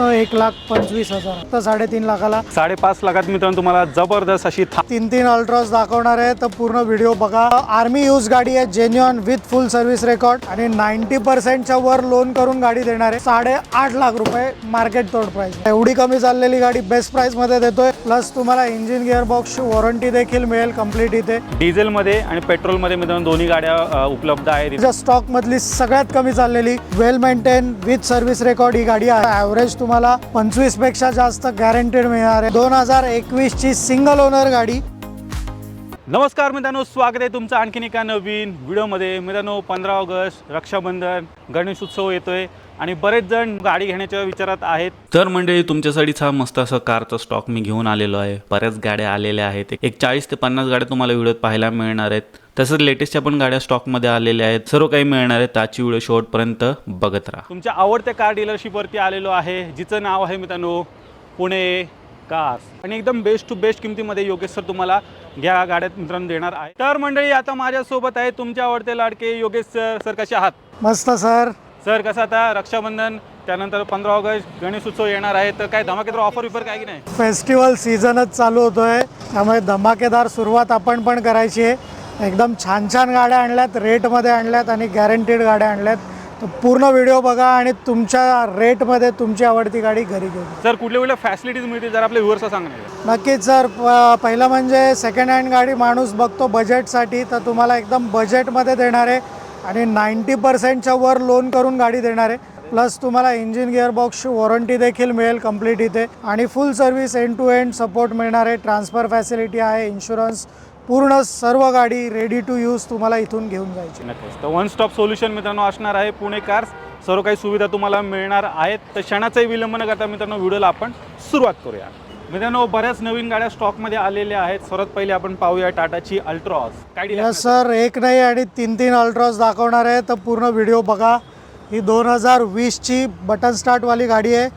फक्त एक लाख पंचवीस हजार. फक्त साडेतीन लाखाला. साडेपाच लाखात मित्रांनो तुम्हाला जबरदस्त अशी था तीन तीन अल्ट्रॉस दाखवणार आहे तर पूर्ण व्हिडिओ बघा. आर्मी यूज गाडी आहे genuine with full service record आणि नाईन्टी पर्सेंटच्या वर लोन करून गाडी देणार आहे. साडे आठ लाख रुपये मार्केट तोड प्राइस एवढी कमी चाललेली गाडी बेस्ट प्राइसमध्ये देतोय. प्लस तुम्हाला इंजिन गिअर बॉक्सची वॉरंटी देखील मिळेल कंप्लीट इथे. डिझेलमध्ये आणि पेट्रोलमध्ये मित्रांनो दोन्ही गाड्या अ, उपलब्ध आहेत. स्टॉक मधली सगळ्यात कमी चाललेली well maintain with service record ही गाडी आहे. ॲव्हरेज तुम्हाला पंचवीसपेक्षा जास्त गॅरंटेड मिळणार आहे. दोन हजार एकवीस ची सिंगल ओनर गाडी. नमस्कार मित्रांनो स्वागत आहे तुमचं आणखीन एका नवीन व्हिडिओमध्ये मित्रांनो पंधरा ऑगस्ट रक्षाबंधन गणेश उत्सव येतोय. आणि बरेच जण गाडी घेण्याच्या विचारात आहेत. तर मंडळी तुमच्यासाठीच हा मस्त असं कारचा स्टॉक मी घेऊन आलेलो आहे. बऱ्याच गाड्या आलेल्या आहेत. एक चाळीस ते पन्नास गाड्या तुम्हाला व्हिडिओत पाहायला मिळणार आहेत. तसंच लेटेस्टच्या पण गाड्या स्टॉकमध्ये आलेल्या आहेत. सर्व काही मिळणार आहे त्याची व्हिडिओ शेवटपर्यंत बघत राहा. तुमच्या आवडत्या कार डीलरशिपवरती आलेलो आहे. जिचं नाव आहे मित्रांनो पुणे कार्स आणि एकदम बेस्ट टू बेस्ट किमतीमध्ये योगेश सर तुम्हाला घ्या गाड्यात मित्रांनो देणार आहे. तर मंडळी आता माझ्यासोबत आहे तुमचे आवडते लाडके योगेश सर सर कसे आहात? मस्त सर सर कसं आता रक्षाबंधन त्यानंतर पंधरा ऑगस्ट गणेश उत्सव येणार आहे तर काय धमाकेदार ऑफर विफर काय की नाही? फेस्टिवल सीझनच चालू होतोय. त्यामुळे धमाकेदार सुरुवात आपण पण करायची आहे. एकदम छान छान गाड्या आणल्यात रेटमध्ये आणल्यात आणि गॅरंटीड गाड्या आणल्यात. तर पूर्ण व्हिडिओ बघा आणि तुमच्या रेटमध्ये तुमची आवडती गाडी घरी घेऊन जा. सर कुठल्या कुठल्या फॅसिलिटीज मिळतील जर आपल्या व्ह्युअर्सला सांगणार नक्कीच सर. प- पहिलं म्हणजे सेकंड हँड गाडी माणूस बघतो बजेटसाठी तर तुम्हाला एकदम बजेटमध्ये देणार आहे. आणि नाईन्टी पर्सेंटच्या वर लोन करून गाडी देणार. आहे प्लस तुम्हाला इंजिन गिअरबॉक्सची वॉरंटी देखील मिळेल कंप्लीट इथे. आणि full service end to end support मिळणार. आहे ट्रान्सफर फॅसिलिटी आहे इन्शुरन्स पूर्ण सर्व गाडी रेडी टू यूज तुम्हाला इथून घेऊन जायची. नक्कीच. तर वन स्टॉप सोल्युशन मित्रांनो असणार आहे पुणे कार्स सर्व काही सुविधा तुम्हाला मिळणार आहेत. तर क्षणाचाही विलंब न करता मित्रांनो व्हिडिओला आपण सुरुवात करूया. मित्रांनो बऱ्याच नवीन गाड्या स्टॉकमध्ये आलेल्या आहेत. सर्वात पहिले आपण पाहूया टाटाची अल्ट्रॉस. काय deal आहे यस सर एक नाही आणि तीन तीन अल्ट्रॉस दाखवणार आहे. तर पूर्ण व्हिडिओ बघा. ही दोन हजार वीसची बटन स्टार्टवाली गाडी आहे.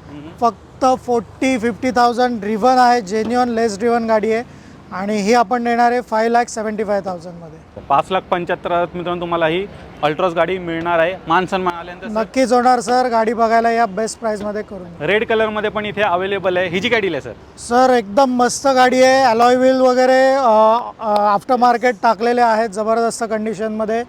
फक्त फोर्टी फिफ्टी थाउजंड ड्रिव्हन आहे. जेन्युअन लेस ड्रिव्हन गाडी आहे. आणि ही आपण देणार आहे फाय लॅक सेवन्टी फाय थाउजंडमध्ये पाच लाख पंच्याहत्तर हजारात मित्रांनो तुम्हाला ही अल्ट्रॉस गाडी मिळणार आहे. मान सन्मान आल्यानंतर नक्कीच होणार सर. गाडी बघायला या बेस्ट प्राईसमध्ये करून. रेड कलरमध्ये पण इथे अवेलेबल आहे. ही जी काय डील आहे सर. सर एकदम मस्त गाडी आहे. अलॉय व्हील वगैरे आफ्टर मार्केट टाकलेले आहेत जबरदस्त कंडिशनमध्ये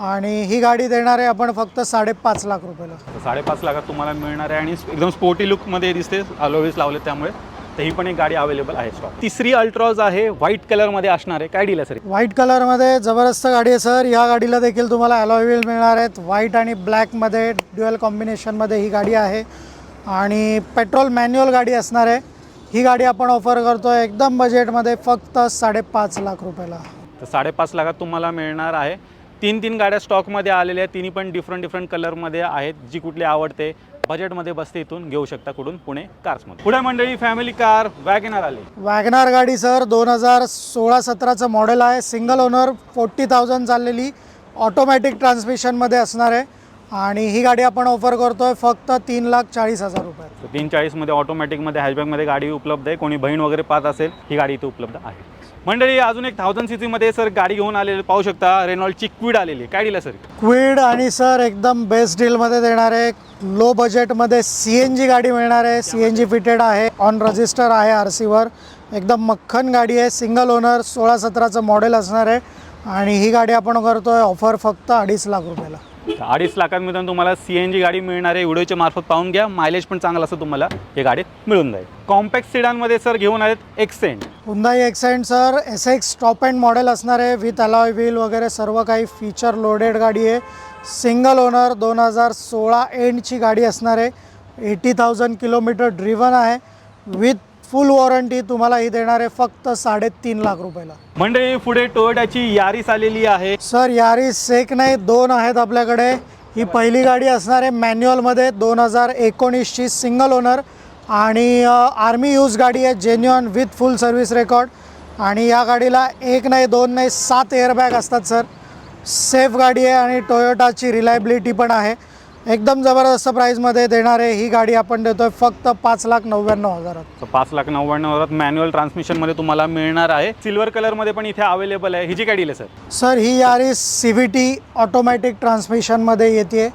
आणि ही गाडी देणार आहे आपण फक्त साडेपाच लाख रुपयाला. साडेपाच लाखात तुम्हाला मिळणार आहे आणि एकदम स्पोर्टी लुकमध्ये दिसते. अलोवीस लावले त्यामुळे. तर ही पण एक गाडी अवेलेबल आहे स्टॉक तिसरी अल्ट्रॉज आहे व्हाईट कलरमध्ये असणार. आहे काय डील आहे सर व्हाईट कलरमध्ये जबरदस्त गाडी आहे सर या गाडीला देखील तुम्हाला अलॉय व्हील मिळणार आहेत. व्हाईट आणि ब्लॅकमध्ये ड्युअल कॉम्बिनेशनमध्ये ही गाडी आहे. आणि पेट्रोल मॅन्युअल गाडी असणार आहे. ही गाडी आपण ऑफर करतो एकदम बजेटमध्ये फक्त साडेपाच लाख रुपयाला. तर साडेपाच लाखात तुम्हाला मिळणार आहे. तीन तीन गाड्या स्टॉकमध्ये आलेल्या आहेत. तिन्ही पण डिफरंट डिफरंट कलरमध्ये आहेत. जी कुठली आवडते बजेटमध्ये बसते इथून घेऊ शकता कुठून? पुणे कार्समध्ये पुढे मंडळी फॅमिली कार वॅगनर आली. वॅगनार गाडी सर दोन हजार सोळा सतराचं मॉडेल आहे. सिंगल ओनर फोर्टी थाउजंड चाललेली. ऑटोमॅटिक ट्रान्समिशनमध्ये असणार आहे. आणि ही गाडी आपण ऑफर करतो आहे फक्त तीन लाख चाळीस हजार रुपये. तीन चाळीसमध्ये ऑटोमॅटिकमध्ये हॅशबॅगमध्ये गाडी उपलब्ध आहे. कोणी बहीण वगैरे पाहत असेल ही गाडी इथे उपलब्ध आहे. मंडळी अजून एक थाउजंड सी सीमध्ये सर गाडी घेऊन आलेली पाहू शकता रेनॉल्डची क्विड आलेली. काय दिलं सर? क्विड आणि सर एकदम बेस्ट डीलमध्ये देणार आहे. लो बजेटमध्ये सी एन जी गाडी मिळणार आहे. सी एन जी फिटेड आहे. ऑन रजिस्टर आहे आर सीवर एकदम मक्खन गाडी आहे. सिंगल ओनर सोळा सतराचं मॉडेल असणार आहे. आणि ही गाडी आपण करतो आहे ऑफर फक्त अडीच लाख रुपयाला. अडीच लाखात मित्रांनो तुम्हाला सी एन जी गाडी मिळणार आहे. व्हिडिओच्या मार्फत पाहून घ्या. मायलेज पण चांगलं असं तुम्हाला. हे गाडीत मिळून जाईल. कॉम्पॅक्ट सिडानमध्ये सर घेऊन आहेत Accent Hyundai Accent sir S X top end model असणार आहे. विथ अलॉय व्हील वगैरे सर्व काही फीचर लोडेड गाडी आहे. सिंगल ओनर दोन हजार सोळा एंडची गाडी असणार आहे. एटी थाउजंड किलोमीटर ड्रिव्हन आहे. विथ फुल वॉरंटी तुम्हाला ही देणार आहे फक्त साडेतीन लाख रुपयाला. मंडळी पुढे टोयोटाची यारीस आलेली आहे. सर यारीस एक नाही दोन आहेत आपल्याकडे. ही पहिली गाडी असणार आहे मॅन्युअलमध्ये दोन हजार एकोणीसची सिंगल ओनर आणि आर्मी यूज गाडी आहे genuine with full service record आणि या गाडीला एक नाही दोन नाही सात एअरबॅग असतात सर. सेफ गाडी आहे आणि टोयोटाची रिलायबिलिटी पण आहे. एकदम जबरदस्त प्राईजमध्ये देणारे ही गाडी आपण देतोय फक्त पाच लाख नव्याण्णव हजारात. तर पाच लाख नव्याण्णव हजारात मॅन्युअल ट्रान्समिशनमध्ये तुम्हाला मिळणार आहे. सिल्वर कलरमध्ये पण इथे अवेलेबल आहे. हिची काय डील आहे सर सर ही Yaris C V T automatic ट्रान्समिशनमध्ये येते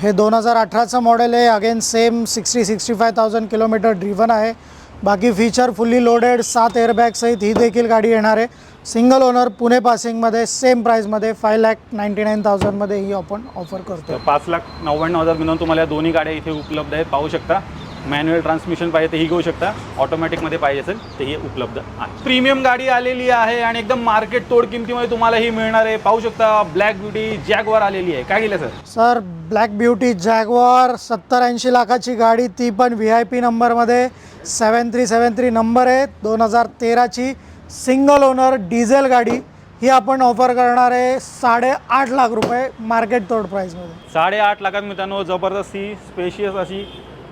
हे दोन हजार अठराचं मॉडेल आहे. Again same sixty sixty five thousand kilometre driven आहे. बाकी फीचर फुल्ली लोडेड सात एअरबॅगसहित ही देखील गाडी येणार आहे. सिंगल ओनर पुणे पासिंगमध्ये सेम प्राईजमध्ये फाय लॅक नाईन्टी नाईन थाउजंडमध्ये ही आपण ऑफर करतो तर पाच लाख नव्याण्णव हजार मिळून तुम्हाला या दोन्ही गाड्या इथे उपलब्ध आहेत. पाहू शकता मॅन्युअल ट्रान्समिशन पाहिजे तर ही घेऊ शकता ऑटोमॅटिकमध्ये पाहिजे असेल तर ही उपलब्ध आहे. प्रीमियम गाडी आलेली आहे आणि एकदम मार्केट तोड किमतीमध्ये तुम्हाला ही मिळणार आहे. पाहू शकता ब्लॅक ब्युटी जॅगवर आलेली आहे. काय दिलं sir sir black beauty Jaguar सत्तर ऐंशी लाखाची गाडी ती पण व्ही आय पी नंबरमध्ये seven three seven three number आहे. दोन हजार तेराची सिंगल ओनर डिझेल गाडी ही आपण ऑफर करणार आहे साडेआठ लाख रुपये मार्केट तोड प्राईजमध्ये साडेआठ लाखात मित्रांनो जबरदस्त ही स्पेशियस अशी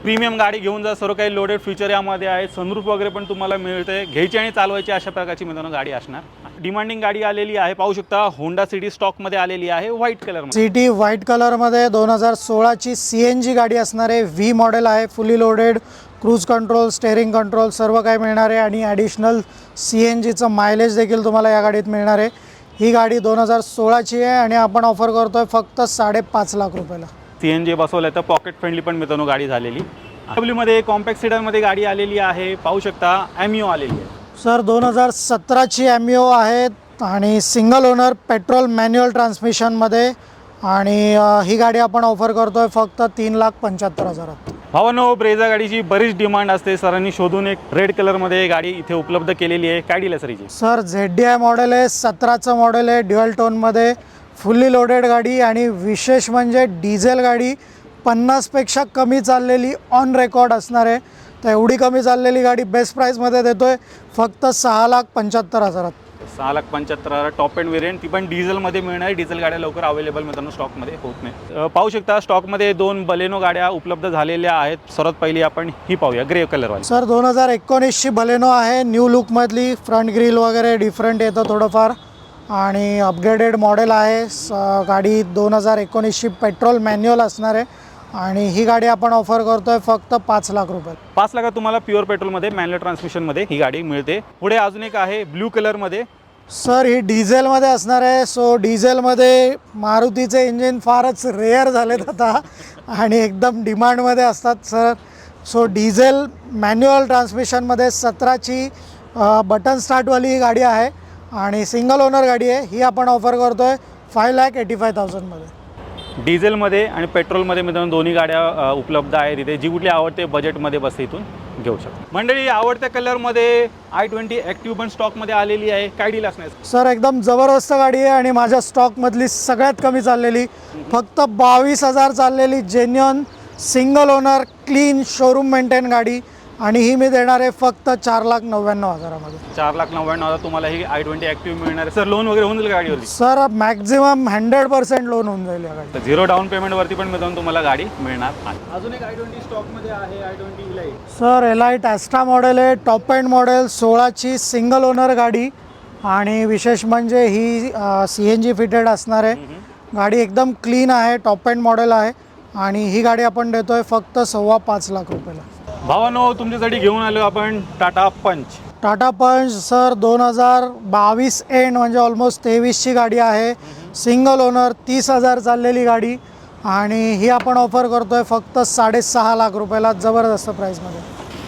प्रीमियम गाडी घेऊन जा. सर्व काही लोडेड फीचर यामध्ये आहे सनरूफ वगैरे पण तुम्हाला मिळते घ्यायची आणि चालवायची अशा प्रकारची मित्रांनो गाडी असणार. डिमांडिंग गाडी आलेली आहे. पाहू शकता होंडा सिटी स्टॉकमध्ये आलेली आहे. White colour C T white कलरमध्ये दोन हजार सोळाची सी एन जी गाडी असणार आहे व्ही मॉडेल आहे. Fully loaded cruise control steering control सर्व काही मिळणार आहे आणि ॲडिशनल सी एन जीचं मायलेज देखील तुम्हाला या गाडीत मिळणार आहे. ही गाडी दोन हजार सोळाची आहे आणि आपण ऑफर करतो आहे फक्त साडेपाच लाख रुपयाला. सी एन जी बसवलं तर पॉकेट फ्रेंडली पण मित्रांनो गाडी झालेली. डब्ल्यूमध्ये कॉम्पॅक्ट सीडरमध्ये गाडी आलेली आहे. पाहू शकता ॲमिओ आलेली आहे. सर दोन हजार सतराची ॲमिओ आहेत आणि सिंगल ओनर पेट्रोल मॅन्युअल ट्रान्समिशनमध्ये आणि ही गाडी आपण ऑफर करतो आहे फक्त तीन लाख पंच्याहत्तर हजारात. भावानो ब्रेझा गाडीची बरीच डिमांड असते. सरांनी शोधून एक रेड कलरमध्ये गाडी इथे उपलब्ध केलेली आहे. काय डील सर हिची sir Z D I model आहे सतराचं मॉडेल आहे ड्युअल टोनमध्ये फुल्ली लोडेड गाडी आणि विशेष म्हणजे डिझेल गाडी पन्नासपेक्षा कमी चाललेली ऑन रेकॉर्ड असणार आहे. तर एवढी कमी चाललेली गाडी बेस्ट प्राईसमध्ये देतो आहे फक्त सहा लाख पंच्याहत्तर हजारात. सहा लाख पंच्याहत्तर टॉप अँड वेरियंट ती पण डिझेलमध्ये मिळणार आहे. डिझेल गाड्या लवकर अवेलेबल मित्रांनो स्टॉकमध्ये होत नाही. पाहू शकता स्टॉकमध्ये दोन बलेनो गाड्या उपलब्ध झालेल्या आहेत. सर्वात पहिली आपण ही पाहूया ग्रे कलरवाली. सर दोन हजार एकोणीसची बलेनो आहे. न्यू लुकमधली फ्रंट ग्रिल वगैरे डिफरंट येतं थोडंफार. आणि अपग्रेडेड मॉडेल आहे. स गाडी दोन हजार एकोणीसची पेट्रोल मॅन्युअल असणार आहे. आणि ही गाडी आपण ऑफर करतो आहे फक्त पाच लाख रुपये. पाच लाखात तुम्हाला प्युअर पेट्रोलमध्ये मॅन्युअल ट्रान्समिशनमध्ये ही गाडी मिळते. पुढे अजून एक आहे ब्ल्यू कलरमध्ये सर ही डिझेलमध्ये असणार आहे. सो डिझेलमध्ये मारुतीचे इंजिन फारच रेअर झालेत आता आणि एकदम डिमांडमध्ये असतात सर. सो डिझेल मॅन्युअल ट्रान्समिशनमध्ये सतराची बटन स्टार्टवाली ही गाडी आहे आणि सिंगल ओनर गाडी आहे. ही आपण ऑफर करतो आहे फाय लॅक एटी फाय थाउजंडमध्ये डिझेलमध्ये आणि पेट्रोलमध्ये मित्रांनो दोन्ही गाड्या उपलब्ध आहेत इथे. जी कुठली आवडते बजेटमध्ये बस इथून घेऊ शकतो. मंडळी आवडत्या कलरमध्ये आय ट्वेंटी ॲक्टिव्ह पण स्टॉकमध्ये आलेली आहे. काय डील असणार? सर एकदम जबरदस्त गाडी आहे आणि माझ्या स्टॉकमधली सगळ्यात कमी चाललेली फक्त बावीस हजार चाललेली genuine single owner clean showroom maintain गाडी. आणि ही मी देणार आहे फक्त चार लाख नव्याण्णव हजारामध्ये. चार लाख नव्याण्णव हजार तुम्हाला ही आय ट्वेंटी ॲक्टिव्ह मिळणार आहे. सर लोन वगैरे होऊन जाईल का गाडीवरती? Sir maximum hundred percent loan होऊन जाईल या गाडी तर झिरो डाऊन पेमेंटवरती पण मित्रांनो तुम्हाला गाडी मिळणार आहे. अजून एक आय ट्वेंटी स्टॉकमध्ये आहे I twenty elite sir L I Asta model आहे टॉप अँड मॉडेल सोळाची सिंगल ओनर गाडी. आणि विशेष म्हणजे ही सी एन जी फिटेड असणार आहे. गाडी एकदम क्लीन आहे टॉप अँड मॉडेल आहे. आणि ही गाडी आपण देतोय फक्त सव्वा पाच लाख रुपयाला. भावानो तुमच्यासाठी घेऊन आलो आपण टाटा पंच. टाटा पंच सर दोन हजार बावीस एंड म्हणजे ऑलमोस्ट तेवीसची गाडी आहे. सिंगल ओनर तीस हजार चाललेली गाडी. आणि ही आपण ऑफर करतोय फक्त साडेसहा लाख रुपयाला जबरदस्त प्राईसमध्ये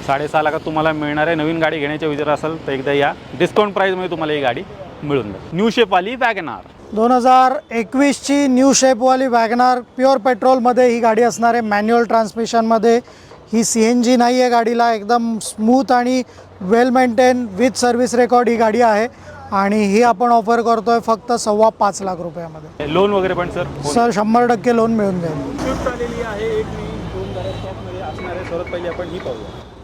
साडेसहा लाखात तुम्हाला मिळणार आहे. नवीन गाडी घेण्याचा विचार असेल तर एकदा या. डिस्काउंट प्राईजमध्ये तुम्हाला ही गाडी मिळून जाईल. न्यू शेपवाली वॅगनार दोन हजार एकवीसची न्यू शेपवाली वॅगनार प्युअर पेट्रोलमध्ये ही गाडी असणार आहे. मॅन्युअल ट्रान्समिशनमध्ये ही सी एन जी नाही आहे गाडीला एकदम स्मूथ आणि well maintain with service record ही गाडी आहे. आणि ही आपण ऑफर करतो आहे फक्त सव्वा पाच लाख रुपयामध्ये. लोन वगैरे पण सर सर शंभर टक्के लोन मिळून जाईल. ही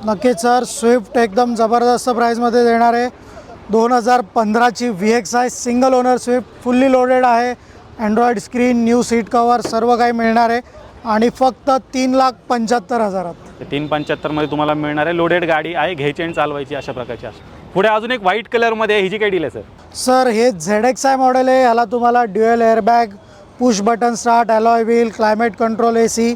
नक्कीच सर स्विफ्ट एकदम जबरदस्त प्राईजमध्ये देणार आहे. दोन हजार पंधराची V X I single owner Swift fully loaded आहे. Android screen new seat cover सर्व काही मिळणार आहे. आणि फक्त तीन लाख पंच्याहत्तर हजारात. तीन पंच्याहत्तरमध्ये तुम्हाला मिळणार आहे. लोडेड गाडी आहे. घ्यायची आणि चालवायची अशा प्रकारची असते पुढे अजून एक व्हाईट कलरमध्ये आहे. ही जी काय डील आहे सर सर हे झेड एक्स आय मॉडेल आहे. ह्याला तुम्हाला dual airbag push button start alloy wheel climate control A C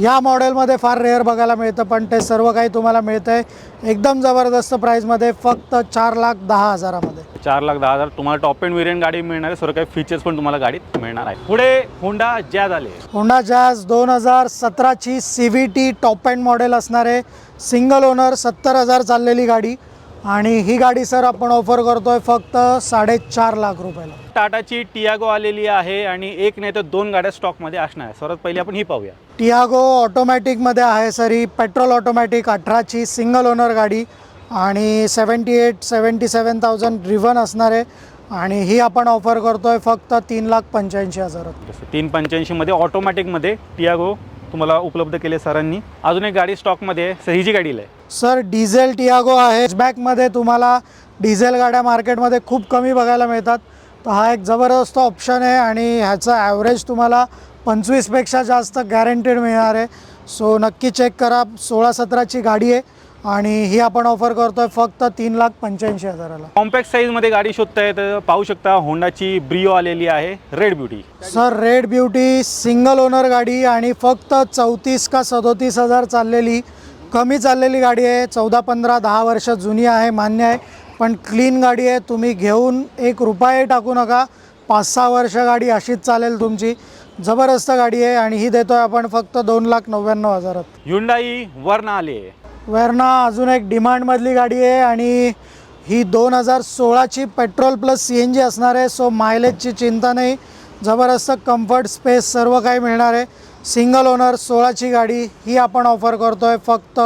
या मॉडेलमध्ये फार रेअर बघायला मिळतं पण ते सर्व काही तुम्हाला मिळतं आहे एकदम जबरदस्त प्राईजमध्ये फक्त चार लाख दहा हजारामध्ये. चार लाख दहा हजार. तुम्हाला टॉप एंड वेरियंट गाडी मिळणार आहे. सर्व काही फीचर्स पण तुम्हाला गाडीत मिळणार आहे. पुढे होंडा जॅज आले. होंडा जॅज दोन हजार सतराची C V T top end model असणारे सिंगल ओनर सत्तर हजार चाललेली गाडी. आणि ही गाडी सर आपण ऑफर करतोय फक्त साडेचार लाख रुपयाला. टाटाची टियागो आलेली आहे आणि एक नाही तर दोन गाड्या स्टॉकमध्ये असणार आहे सर्वात पहिली आपण ही पाहूया. टियागो ऑटोमॅटिकमध्ये आहे सर. ही पेट्रोल ऑटोमॅटिक अठराची सिंगल ओनर गाडी आणि seventy eight seventy seven thousand driven असणार आहे. आणि ही आपण ऑफर करतोय फक्त तीन लाख पंच्याऐंशी हजारात. जसं तीन पंच्याऐंशीमध्ये ऑटोमॅटिकमध्ये टियागो तुम्हाला उपलब्ध केले सरांनी. अजून एक गाडी स्टॉकमध्ये आहे. सर ही जी गाडी आहे. सर डिझेल टियागो आहे. बॅकमध्ये तुम्हाला डिझेल गाड्या मार्केटमध्ये खूप कमी बघायला मिळतात. तर हा एक जबरदस्त ऑप्शन आहे आणि ह्याचं ॲव्हरेज तुम्हाला पंचवीसपेक्षा जास्त गॅरंटेड मिळणार आहे. सो नक्की चेक करा. सोळा सतराची गाडी आहे. आणि ही आपण ऑफर करतोय फक्त तीन लाख पंच्याऐंशी हजाराला. कॉम्पॅक्ट साईजमध्ये गाडी शोधताय तर पाहू शकता होंडाची ब्रिओ आलेली आहे red beauty sir red beauty single owner गाडी आणि फक्त चौतीस का सदोतीस हजार चाललेली कमी चाललेली गाडी आहे. चौदा पंधरा दहा वर्ष जुनी आहे मान्य आहे. पण क्लीन गाडी आहे. तुम्ही घेऊन एक रुपये टाकू नका. पाच सहा वर्ष गाडी अशीच चालेल तुमची. जबरदस्त गाडी आहे आणि ही देतोय आपण फक्त दोन लाख नव्याण्णव हजारात. युंडाई वर्ण आली आहे. वेर्ना अजून एक डिमांडमधली गाडी आहे आणि ही दोन हजार सोळाची petrol plus C N G असणार आहे सो मायलेजची चिंता नाही. जबरदस्त कम्फर्ट स्पेस सर्व काही मिळणार आहे. सिंगल ओनर सोळाची गाडी ही आपण ऑफर करतो आहे फक्त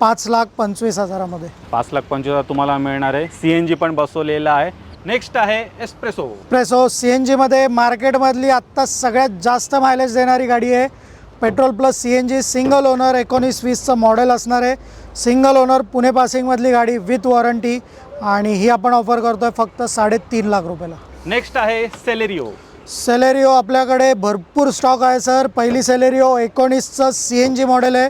पाच लाख पंचवीस हजारामध्ये. पाच लाख पंचवीस हजार तुम्हाला मिळणार आहे. सी एन जी पण बसवलेला आहे. नेक्स्ट आहे S Presso Presso C N जीमध्ये मार्केटमधली आत्ता सगळ्यात जास्त मायलेज देणारी गाडी आहे. Petrol plus C N G single owner एकोणीस वीसचं मॉडेल असणार आहे. सिंगल ओनर पुणे पासिंगमधली गाडी विथ वॉरंटी आणि ही आपण ऑफर करतो आहे फक्त साडेतीन लाख रुपयाला. नेक्स्ट आहे सेलेरिओ. सेलेरिओ आपल्याकडे भरपूर स्टॉक आहे सर. पहिली सेलेरिओ एकोणीसचं सी एन जी मॉडेल आहे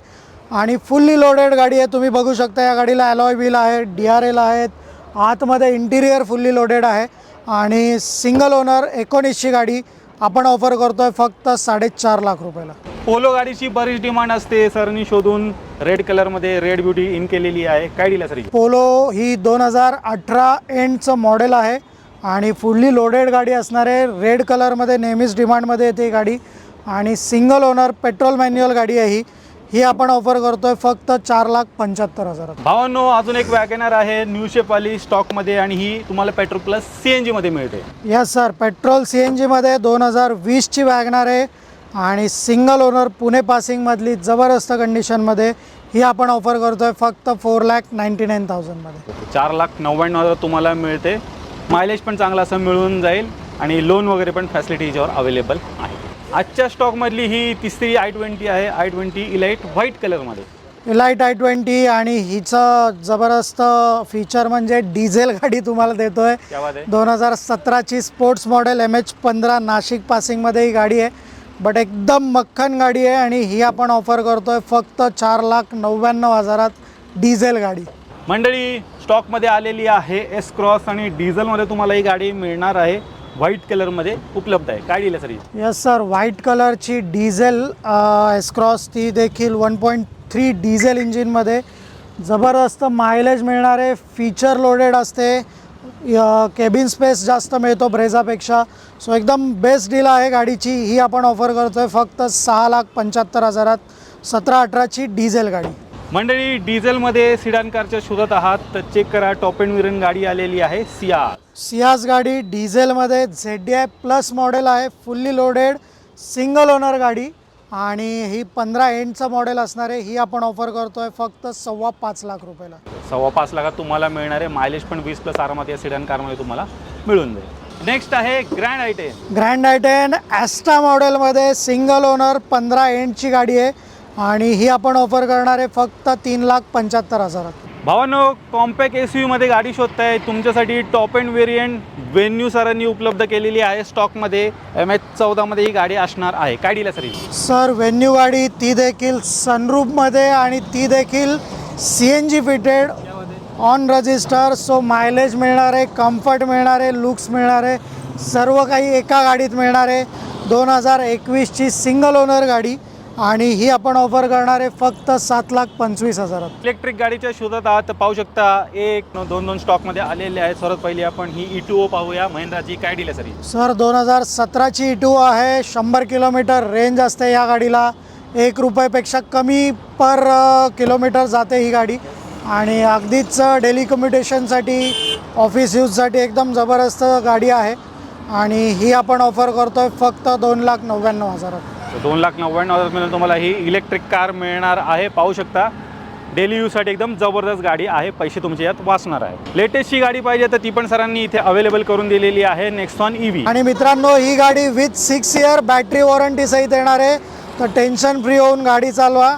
आणि फुल्ली लोडेड गाडी आहे. तुम्ही बघू शकता या गाडीला अलॉय व्हील आहे डी आर एल आहेत आतमध्ये इंटिरियर फुल्ली लोडेड आहे. आणि सिंगल ओनर एकोणीसची गाडी आपण ऑफर करतो आहे फक्त साडेचार लाख रुपयाला. पोलो गाडीची बरीच डिमांड असते. सरांनी शोधून रेड कलरमध्ये रेड ब्युटी इन केलेली आहे. काय दिला सर पोलो ही दोन हजार अठरा एंडचं मॉडेल आहे आणि फुल्ली लोडेड गाडी असणार आहे रेड कलरमध्ये नेहमीच डिमांडमध्ये येते ही गाडी. आणि सिंगल ओनर पेट्रोल मॅन्युअल गाडी आहे ही. ही आपण ऑफर करतो आहे फक्त चार लाख पंच्याहत्तर हजारात. भावांनो अजून एक वॅगनर आहे न्यू शेपवाली स्टॉकमध्ये आणि ही तुम्हाला पेट्रोल प्लस सी एन जीमध्ये मिळते. Yes sir petrol C N जीमध्ये दोन हजार वीसची वॅगनार आहे आणि सिंगल ओनर पुणे पासिंगमधली जबरदस्त कंडिशनमध्ये ही आपण ऑफर करतो आहे फक्त फोर लॅक नाईंटी नाईन थाउजंडमध्ये चार लाख नव्याण्णव हजार तुम्हाला मिळते. मायलेज पण चांगला असं मिळून जाईल आणि लोन वगैरे पण फॅसिलिटी याच्यावर अवेलेबल आहे. आजच्या स्टॉकमधली ही तिसरी आय ट्वेंटी आहे. आय ट्वेंटी इलाइट व्हाईट कलरमध्ये इलाइट आय ट्वेंटी आणि हिचं जबरदस्त फीचर म्हणजे डिझेल गाडी तुम्हाला देतो आहे. त्यामध्ये दोन हजार सतराची स्पोर्ट्स मॉडेल एम एच पंधरा नाशिक पासिंगमध्ये ही गाडी आहे. बट एकदम मक्खन गाडी आहे आणि ही आपण ऑफर करतो आहे फक्त चार लाख नव्याण्णव हजारात डिझेल गाडी. मंडळी स्टॉकमध्ये आलेली आहे एस क्रॉस आणि डिझेलमध्ये तुम्हाला ही गाडी मिळणार आहे. व्हाईट कलरमध्ये उपलब्ध आहे. काय दिलं सर यस सर व्हाईट कलरची डिझेल एसक्रॉस ती देखील वन पॉईंट थ्री डिझेल इंजिनमध्ये जबरदस्त मायलेज मिळणार आहे फीचर लोडेड असते केबिन स्पेस जास्त मिळतो ब्रेझापेक्षा सो एकदम बेस्ट डील आहे गाडीची. ही आपण ऑफर करतो आहे फक्त सहा लाख पंच्याहत्तर हजारात. सतरा अठराची डिझेल गाडी. मंडळी डिझेलमध्ये सिडान कारच्या शोधत आहात. तर चेक करा. टॉप अँड विरन गाडी आलेली आहे. सियाज सियाज गाडी डिझेलमध्ये Z D I plus model आहे फुल्ली लोडेड सिंगल ओनर गाडी. आणि ही पंधरा एंडचं मॉडेल असणार आहे ही आपण ऑफर करतो आहे फक्त सव्वा पाच लाख रुपयाला. सव्वा पाच लाखात तुम्हाला मिळणार आहे. मायलेज पण वीस प्लस आरामात या सिडान कारमध्ये तुम्हाला मिळून जाईल. नेक्स्ट आहे grand i ten grand I ten Asta मॉडेलमध्ये सिंगल ओनर पंधरा एंडची गाडी आहे. आणि ही आपण ऑफर करणार आहे फक्त तीन लाख पंच्याहत्तर हजारात. भावानो कॉम्पॅक्ट एस यूमध्ये गाडी शोधताय. तुमच्यासाठी टॉप अँड व्हेरियंट वेन्यू सरांनी उपलब्ध केलेली आहे. स्टॉकमध्ये एम एच चौदामध्ये ही गाडी असणार आहे. काय दिलं सर सर व्हेन्यू गाडी ती देखील सनरूपमध्ये आणि ती देखील C N G fitted on register so mileage मिळणार आहे कम्फर्ट मिळणार आहे लुक्स मिळणार आहे सर्व काही एका गाडीत मिळणार. आहे दोन हजार एकवीसची सिंगल ओनर गाडी. आणि ही आपण ऑफर करणार आहे फक्त सात लाख पंचवीस हजारात. इलेक्ट्रिक गाडीच्या शोधात आहात पाहू शकता एक दोन दोन स्टॉकमध्ये आलेले आहेत. सर्वात पहिली आपण ही ई टू ओ पाहूया. महिंद्राची काय डील आहे सर? सर दोन हजार सतराची टू आहे. शंभर किलोमीटर रेंज असते या गाडीला. एक रुपयापेक्षा कमी पर किलोमीटर जाते ही गाडी. आणि अगदीच डेली कम्युटेशनसाठी ऑफिस यूजसाठी एकदम जबरदस्त गाडी आहे. आणि ही आपण ऑफर करतोय फक्त दोन लाख नव्याण्णव हजारात. दोन लाख नव्याण्णव हजारामध्ये तुम्हाला ही इलेक्ट्रिक कार मिळणार आहे. पाहू शकता डेली यूजसाठी एकदम जबरदस्त गाडी आहे. पैसे तुमचे यात वाचणार आहे. लेटेस्टची गाडी पाहिजे तर ती पण सरांनी इथे अवेलेबल करून दिलेली आहे नेक्सॉन ई व्ही आणि मित्रांनो ही गाडी with six year battery warranty सहित येणार आहे. तर टेन्शन फ्री होऊन गाडी चालवा.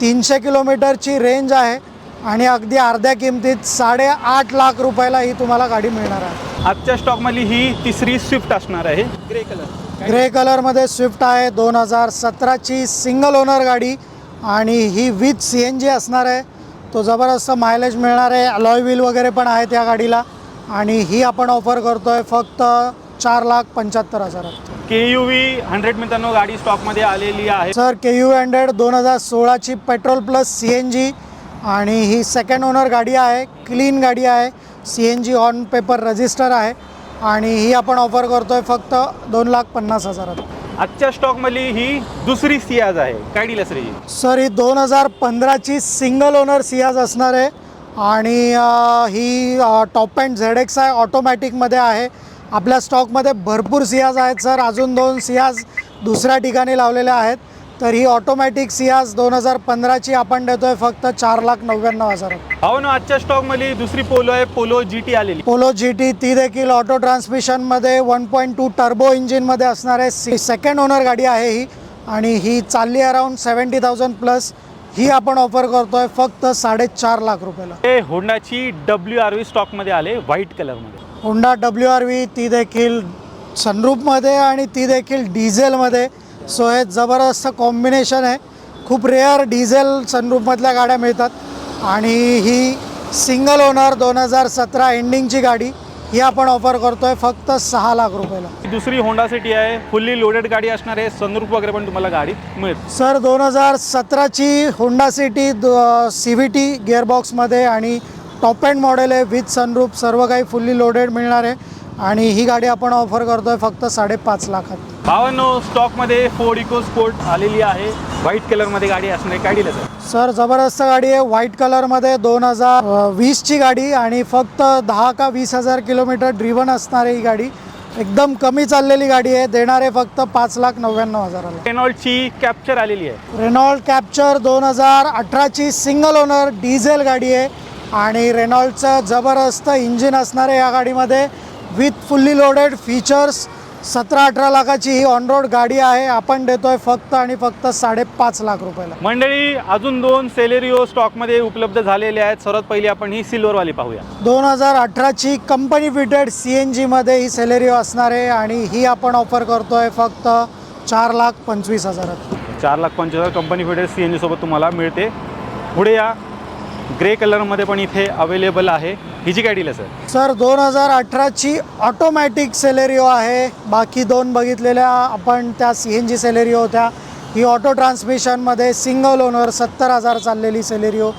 तीनशे किलोमीटरची रेंज आहे. आणि अगदी अर्ध्या किमतीत साडेआठ लाख रुपयाला ही तुम्हाला गाडी मिळणार आहे. आजच्या स्टॉकमधली ही तिसरी स्विफ्ट असणार आहे. ग्रे कलर ग्रे कलरमध्ये स्विफ्ट आहे. दोन हजार सतराची सिंगल ओनर गाडी आणि ही विथ सी एन जी असणार आहे. तो जबरदस्त मायलेज मिळणार आहे. अलॉय व्हील वगैरे पण आहेत या गाडीला. आणि ही आपण ऑफर करतोय फक्त चार लाख पंच्याहत्तर हजारात के यू व्ही हंड्रेड मित्रांनो गाडी स्टॉकमध्ये आलेली आहे. सर के यू हंड्रेड दोन हजार सोळाची petrol plus C N G आणि ही सेकंड ओनर गाडी आहे. क्लीन गाडी आहे. C N G on paper register आहे. आणि ही आपण ऑफर करतोय फक्त दोन लाख पन्नास हजारात. आजच्या स्टॉकमधली ही दुसरी सियाज आहे. काय डील आहे सर ही सर ही दोन हजार पंधराची सिंगल ओनर सियाज असणार आहे. आणि अ, ही टॉप अँड झेड एक्स आहे ऑटोमॅटिकमध्ये आहे. आपल्या स्टॉकमध्ये भरपूर सियाज आहेत सर. अजून दोन सियाज दुसऱ्या ठिकाणी लावलेल्या आहेत. तर ही ऑटोमॅटिक सियाज दोन हजार पंधराची आपण देतोय फक्त चार लाख नव्याण्णव हजारात हो ना आजच्या स्टॉकमधली दुसरी पोलो आहे पोलो जी टी आलेली. पोलो जी टी ती देखील ऑटो ट्रान्समिशनमध्ये वन पॉईंट टू टर्बो इंजिनमध्ये असणार आहे. सी सेकंड ओनर गाडी आहे ही आणि ही चालली अराऊंड सेवन्टी थाउजंड प्लस ही आपण ऑफर करतोय फक्त साडेचार लाख रुपयाला. हे होंडाची डब्ल्यू आर व्ही स्टॉकमध्ये आले व्हाईट कलरमध्ये होंडा डब्ल्यू आर व्ही ती देखील सनरूपमध्ये आणि ती देखील डिझेलमध्ये सो हे जबरदस्त कॉम्बिनेशन आहे. खूप रेअर डिझेल सनरूपमधल्या गाड्या मिळतात. आणि ही सिंगल ओनर दोन हजार सतरा एंडिंगची गाडी ही आपण ऑफर करतोय फक्त सहा लाख रुपयाला. दुसरी होंडा सिटी आहे. फुल्ली लोडेड गाडी असणार आहे. सनरूप वगैरे पण तुम्हाला गाडीत मिळते सर दोन हजार सतराची Honda City C V T गिअरबॉक्समध्ये आणि टॉप अँड मॉडेल आहे. विथ सनरूप सर्व काही फुल्ली लोडेड मिळणार आहे. आणि ही गाडी आपण ऑफर करतोय फक्त साडेपाच लाखात. भावांनो स्टॉकमध्ये फोर्ड इको स्पोर्ट आलेली आहे. व्हाईट कलरमध्ये गाडी असणार आहे काय आहे सर सर जबरदस्त गाडी आहे. व्हाईट कलरमध्ये दोन हजार वीसची गाडी आणि फक्त दहा का वीस हजार किलोमीटर ड्रिव्हन असणार ही गाडी. एकदम कमी चाललेली गाडी आहे. देणार फक्त पाच लाख नव्याण्णव हजाराला. रेनॉल्डची कॅप्चर आलेली आहे. रेनॉल्ड कॅप्चर दोन हजार अठराची सिंगल ओनर डिझेल गाडी आहे. आणि रेनॉल्डचं जबरदस्त इंजिन असणार आहे या गाडीमध्ये. विथ फुल्ली लोडेड फीचर्स सतरा अठरा लाखाची ही ऑन रोड गाडी आहे. आपण देतोय फक्त आणि फक्त साडेपाच लाख रुपयाला. मंडळी अजून दोन सेलेरिओ स्टॉकमध्ये उपलब्ध झालेले आहेत. सर्वात पहिली आपण ही सिल्वरवाली पाहूया. दोन हजार अठराची कंपनी फिटेड सी एन जीमध्ये ही सेलेरिओ असणार आहे आणि ही आपण ऑफर करतोय फक्त चार लाख पंचवीस हजारात. चार लाख पंचवीस कंपनी फिटेड सी एन जीसोबत तुम्हाला मिळते. पुढे या. ग्रे कलरमध्ये पण इथे अवेलेबल आहे. हिची काय डील सर सर दोन हजार अठराची ऑटोमॅटिक सेलेरिओ आहे. बाकी दोन बघितलेल्या आपण त्या सी एन जी सेलेरिओ होत्या. ही ऑटो ट्रान्समिशनमध्ये सिंगल ओनर सत्तर हजार चाललेली सेलेरिओ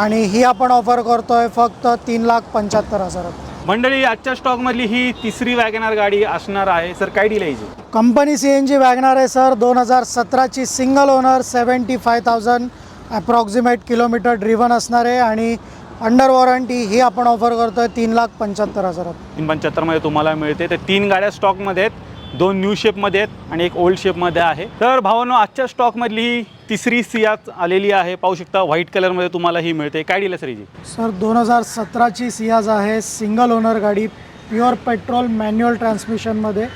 आणि ही आपण ऑफर करतोय फक्त तीन लाख पंच्याहत्तर हजारात मंडळी आजच्या स्टॉकमधली ही तिसरी वॅगनार गाडी असणार आहे. सर काय डील आहे company C N G Wagon R आहे सर. दोन हजार सतराची single owner seventy five thousand approximate kilometre driven असणार आहे आणि अंडर वॉरंटी ही आपण ऑफर करतोय तीन लाख पंच्याहत्तर हजारात. तीन पंच्याहत्तरमध्ये तुम्हाला मिळते. तर तीन गाड्या स्टॉकमध्ये आहेत. दोन न्यू शेपमध्ये आहेत आणि एक ओल्ड शेपमध्ये आहे. तर भावानो आजच्या स्टॉकमधली ही तिसरी सियाच आलेली आहे. पाहू शकता व्हाईट कलरमध्ये तुम्हाला ही मिळते. काय डील सर सर दोन हजार सतराची सियाज आहे. सिंगल ओनर गाडी. प्युअर पेट्रोल मॅन्युअल ट्रान्समिशनमध्ये.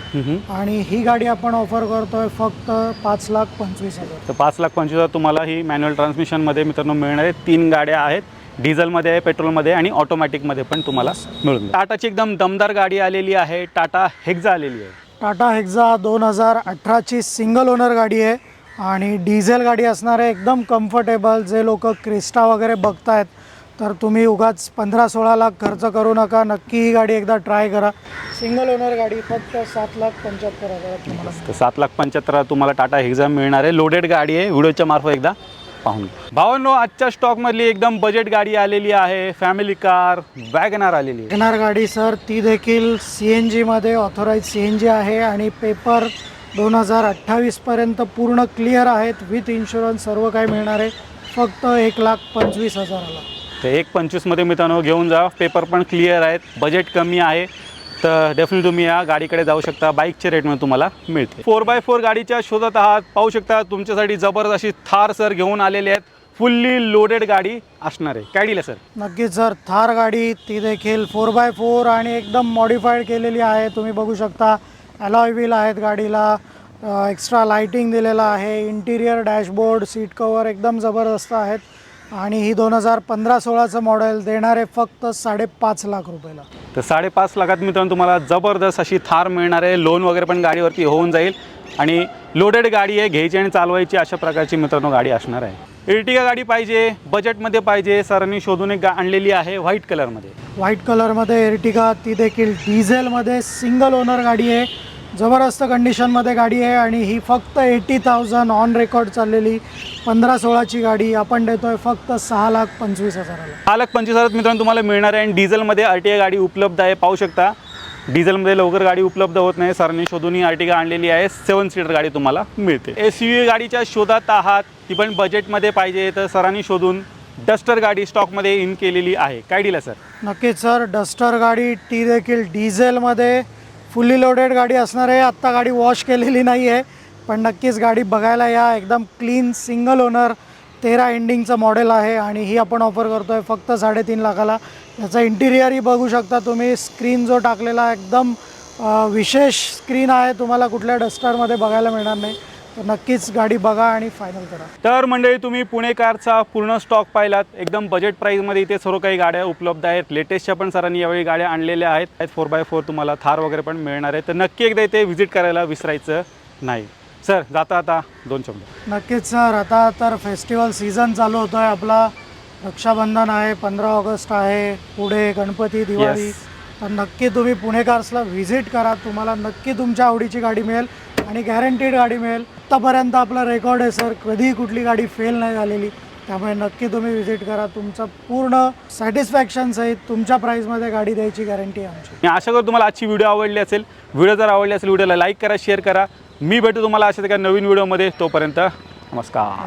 आणि ही गाडी आपण ऑफर करतोय फक्त पाच लाख पंचवीस हजार. तर पाच लाख पंचवीस हजार तुम्हाला ही मॅन्युअल ट्रान्समिशनमध्ये मित्रांनो मिळणार आहे. तीन गाड्या आहेत. डिझेलमध्ये आहे पेट्रोलमध्ये आणि ऑटोमॅटिकमध्ये पण तुम्हाला मिळून जाईल. टाटाची एकदम दमदार गाडी आलेली आहे. टाटा हेक्झा आलेली आहे. टाटा हेक्झा दोन हजार अठराची सिंगल ओनर गाडी आहे. आणि डिझेल गाडी असणार आहे एकदम कम्फर्टेबल जे लोक क्रिस्टा वगैरे बघतायत तर तुम्ही उगाच पंधरा सोळा लाख खर्च करू नका. नक्की ही गाडी एकदा ट्राय करा. सिंगल ओनर गाडी फक्त सात लाख पंच्याहत्तर हजारात तुम्हाला. तर सात लाख पंच्याहत्तर तुम्हाला टाटा एक्झाम मिळणार आहे. लोडेड गाडी आहे. व्हिडिओच्या मार्फत एकदा पाहून. भावांनो आजच्या स्टॉकमधली एकदम बजेट गाडी आलेली आहे. फॅमिली कार वॅगनार आलेली आहे. वॅगनार गाडी सर ती देखील सी एन जीमध्ये ऑथोराईज सी एन जी आहे आणि पेपर दोन हजार अठ्ठावीसपर्यंत पूर्ण क्लिअर आहेत. विथ इन्शुरन्स सर्व काही मिळणार आहे. फक्त एक लाख पंचवीस हजाराला. तर एक पंचवीसमध्ये मित्रांनो घेऊन जा. पेपर पण क्लिअर आहेत. बजेट कमी आहे. तर डेफिनेटली तुम्ही या. गाडीकडे जाऊ शकता. बाईकच्या रेटमध्ये तुम्हाला मिळते फोर बाय फोर गाडीच्या शोधात आहात. पाहू शकता तुमच्यासाठी जबरदस्त अशी थार सर घेऊन आलेले आहेत. फुल्ली लोडेड गाडी असणार आहे. काय दिलं सर नक्कीच सर थार गाडी ती देखील फोर बाय फोर आणि एकदम मॉडिफाईड केलेली आहे. तुम्ही बघू शकता. अलॉय व्हील आहेत गाडीला. एक्स्ट्रा लाइटिंग दिलेलं आहे. इंटिरियर डॅशबोर्ड सीट कवर एकदम जबरदस्त आहेत. आणि ही दोन हजार पंधरा सोळाचं मॉडेल देणारे फक्त साडेपाच लाख रुपयाला. तर साडेपाच लाखात मित्रांनो तुम्हाला जबरदस्त अशी थार मिळणार आहे. लोन वगैरे पण गाडीवरती होऊन जाईल. आणि लोडेड गाडी आहे घ्यायची आणि चालवायची अशा प्रकारची मित्रांनो गाडी असणार आहे. एर्टिगा गाडी पाहिजे बजेटमध्ये पाहिजे. सरांनी शोधून एक गा आणलेली आहे व्हाईट कलरमध्ये व्हाईट कलरमध्ये एर्टिगा ती देखील डिझेलमध्ये सिंगल ओनर गाडी आहे. जबरदस्त कंडिशनमध्ये गाडी आहे आणि ही फक्त एटी थाउजंड ऑन रेकॉर्ड चाललेली पंधरा सोळाची गाडी आपण देतोय फक्त सहा लाख पंचवीस हजाराला. हा लाख पंचवीस हजारात मित्रांनो तुम्हाला मिळणार आहे आणि डिझेलमध्ये आर गाडी उपलब्ध आहे पाहू शकता. डिझेलमध्ये लवकर गाडी उपलब्ध होत नाही. सरांनी शोधून ही आर्टिगा आणलेली आहे. सेवन सीटर गाडी तुम्हाला मिळते. एस यू गाडीच्या शोधात आहात. ती पण बजेटमध्ये पाहिजे तर सरांनी शोधून डस्टर गाडी स्टॉकमध्ये इन केलेली आहे. काय दिलं सर नक्कीच सर डस्टर गाडी ती देखील डिझेलमध्ये फुल्ली लोडेड गाडी असणार आहे. आत्ता गाडी वॉश केलेली नाही आहे पण नक्कीच गाडी बघायला या. एकदम क्लीन सिंगल ओनर तेरा एंडिंगचं मॉडेल आहे आणि ही आपण ऑफर करतो आहे फक्त साडेतीन लाखाला. याचा इंटिरियरही बघू शकता तुम्ही. स्क्रीन जो टाकलेला एकदम विशेष स्क्रीन आहे. तुम्हाला कुठल्या डस्टरमध्ये बघायला मिळणार नाही. तर नक्कीच गाडी बघा आणि फायनल करा. तर मंडळी तुम्ही पुणे कारचा पूर्ण स्टॉक पाहिलात. एकदम बजेट प्राईजमध्ये इथे सर्व काही गाड्या उपलब्ध आहेत. लेटेस्टच्या पण सरांनी यावेळी गाड्या आणलेल्या आहेत. फोर बाय फोर तुम्हाला थार वगैरे पण मिळणार आहे. तर नक्की एकदा इथे व्हिजिट करायला विसरायचं नाही. सर जाता आता दोन शब्द. नक्कीच सर आता तर फेस्टिवल सीझन चालू होतो आहे आपला रक्षाबंधन आहे पंधरा ऑगस्ट आहे पुढे गणपती दिवाळी. तर नक्की तुम्ही पुणे कार्सला व्हिजिट करा. तुम्हाला नक्की तुमच्या आवडीची गाडी मिळेल आणि गॅरंटीड गाडी मिळेल. आत्तापर्यंत आपला रेकॉर्ड आहे सर. कधीही कुठली गाडी फेल नाही झालेली. त्यामुळे नक्की तुम्ही व्हिजिट करा. तुमचं पूर्ण सॅटिस्फॅक्शन सहित तुमच्या प्राईजमध्ये गाडी द्यायची गॅरंटी आहे आमची. मी आशा करतो तुम्हाला आजची व्हिडिओ आवडली असेल. व्हिडिओ जर आवडली असेल व्हिडिओला लाईक करा शेअर करा. मी भेटू तुम्हाला अशा एका नवीन व्हिडिओमध्ये तोपर्यंत नमस्कार.